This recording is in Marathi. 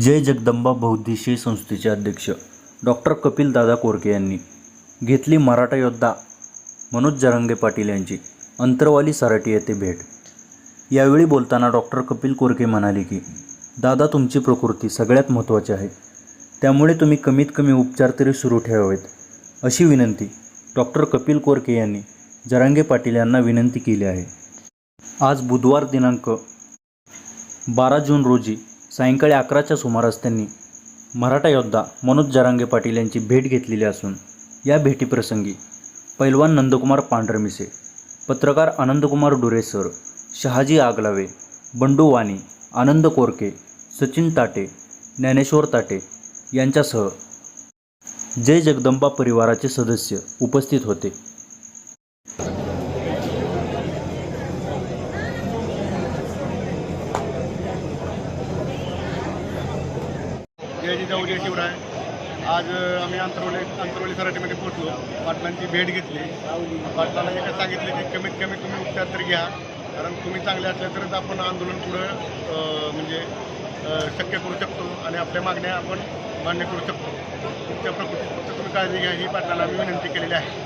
जय जगदंबा बौद्धिशी संस्थेचे अध्यक्ष. डॉक्टर कपिल दादा कोरके यांनी घेतली मराठा योद्धा मनोज जरंगे पाटील यांची अंतरवाली सराटी येथे भेट. यावेळी बोलताना डॉक्टर कपिल कोरके म्हणाले की दादा तुमची प्रकृती सगळ्यात महत्त्वाची आहे. त्यामुळे तुम्ही कमीत कमी उपचार तरी सुरू ठेवावेत. अशी विनंती डॉक्टर कपिल कोरके यांनी जरांगे पाटील यांना विनंती केली आहे. आज बुधवार दिनांक बारा जून रोजी सायंकाळी अकराच्या सुमारास त्यांनी मराठा योद्धा मनोज जरांगे पाटील यांची भेट घेतलेली असून या भेटीप्रसंगी पैलवान नंदकुमार पांढरमिसे पत्रकार आनंदकुमार डुरे सर शहाजी आगलावे बंडू वाणी आनंद कोरके सचिन ताटे ज्ञानेश्वर ताटे यांच्यासह जय जगदंबा परिवाराचे सदस्य उपस्थित होते. जय जिजाऊ जय शिवराय. आज आम्ही अंतरवली अंतरवली सराटीमध्ये पोहोचलो. पाटलांची भेट घेतली. पाटलांना एकच सांगितले की कमीत कमी तुम्ही उपचार तर घ्या. कारण तुम्ही चांगले असले तरच आपण आंदोलन पुढं म्हणजे शक्य करू शकतो आणि आपल्या मागण्या आपण मान्य करू शकतो. तुमच्या प्रकृतीत फक्त तुम्ही काळजी घ्या ही पाटलाला आम्ही विनंती केलेली आहे.